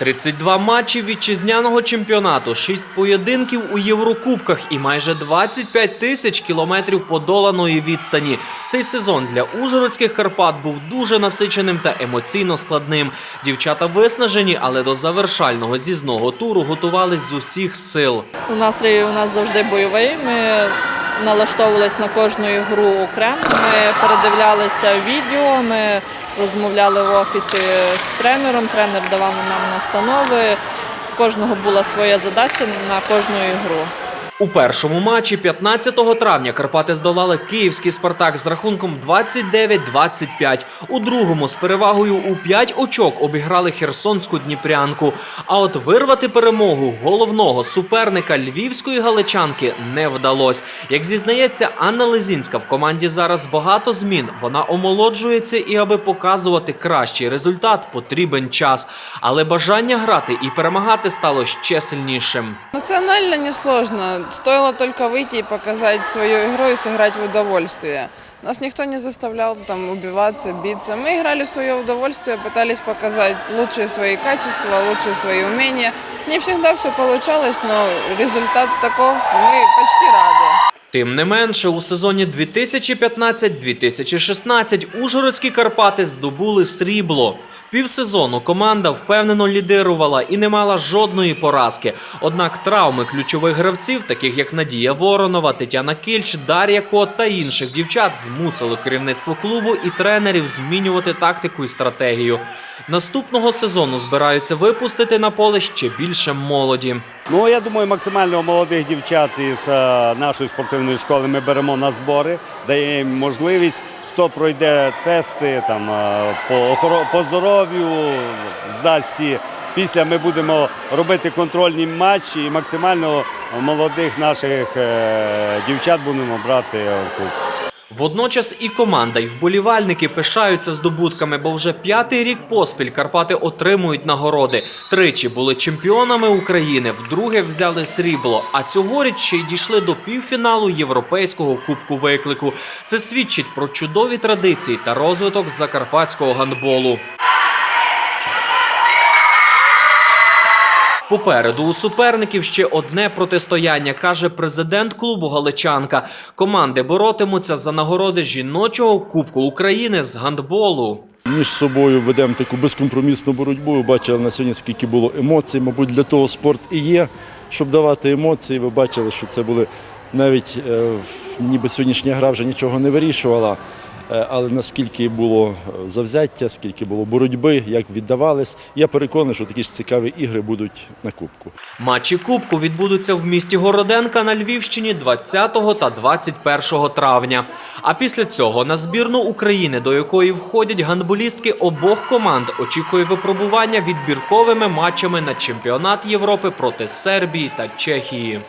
32 матчі вітчизняного чемпіонату, 6 поєдинків у Єврокубках і майже 25 тисяч кілометрів подоланої відстані. Цей сезон для ужгородських Карпат був дуже насиченим та емоційно складним. Дівчата виснажені, але до завершального зізного туру готувались з усіх сил. Настрій у нас завжди бойовий. Ми налаштовувалися на кожну ігру окремо. Ми передивлялися відео, ми розмовляли в офісі з тренером. Тренер давав нам настанови. В кожного була своя задача на кожну ігру. У першому матчі 15 травня Карпати здолали київський Спартак з рахунком 29-25. У другому з перевагою у 5 очок обіграли херсонську дніпрянку. А от вирвати перемогу головного суперника львівської галичанки не вдалось. Як зізнається Анна Лезінська, в команді зараз багато змін. Вона омолоджується і аби показувати кращий результат, потрібен час. Але бажання грати і перемагати стало ще сильнішим. Национально несложно. Стоило только выйти и показать свою игру и сыграть в удовольствие. Нас никто не заставлял там убиваться, биться. Мы играли в свое удовольствие, пытались показать лучшие свои качества, лучшие свои умения. Не всегда все получалось, но результат таков. Мы почти рады. Тим не менше, у сезоні 2015-2016 Ужгородські Карпати здобули срібло. Півсезону команда впевнено лідирувала і не мала жодної поразки. Однак травми ключових гравців, таких як Надія Воронова, Тетяна Кільч, Дар'я Кот та інших дівчат, змусили керівництво клубу і тренерів змінювати тактику і стратегію. Наступного сезону збираються випустити на поле ще більше молоді. Ну, я думаю, максимально молодих дівчат із е, нашої спортивної школи ми беремо на збори, даємо можливість, хто пройде тести там, е, по, по здоров'ю, здасть всі. Після ми будемо робити контрольні матчі і максимально молодих наших е, дівчат будемо брати в клуб. Водночас і команда, і вболівальники пишаються здобутками, бо вже п'ятий рік поспіль Карпати отримують нагороди. Тричі були чемпіонами України, вдруге взяли срібло. А цьогоріч ще й дійшли до півфіналу Європейського кубку виклику. Це свідчить про чудові традиції та розвиток закарпатського гандболу. Попереду у суперників ще одне протистояння, каже президент клубу Галичанка. Команди боротимуться за нагороди жіночого Кубку України з гандболу. Між собою ведемо таку безкомпромісну боротьбу. Ви бачили на сьогодні, скільки було емоцій. Мабуть, для того спорт і є, щоб давати емоції. Ви бачили, що це були навіть е, ніби сьогоднішня гра вже нічого не вирішувала. Е, Але наскільки було е, завзяття, скільки було боротьби, як віддавались, я переконаний, що такі ж цікаві ігри будуть на кубку. Матчі Кубку відбудуться в місті Городенка на Львівщині 20 та 21 травня. А після цього на збірну України, до якої входять гандболістки обох команд, очікує випробування відбірковими матчами на чемпіонат Європи проти Сербії та Чехії.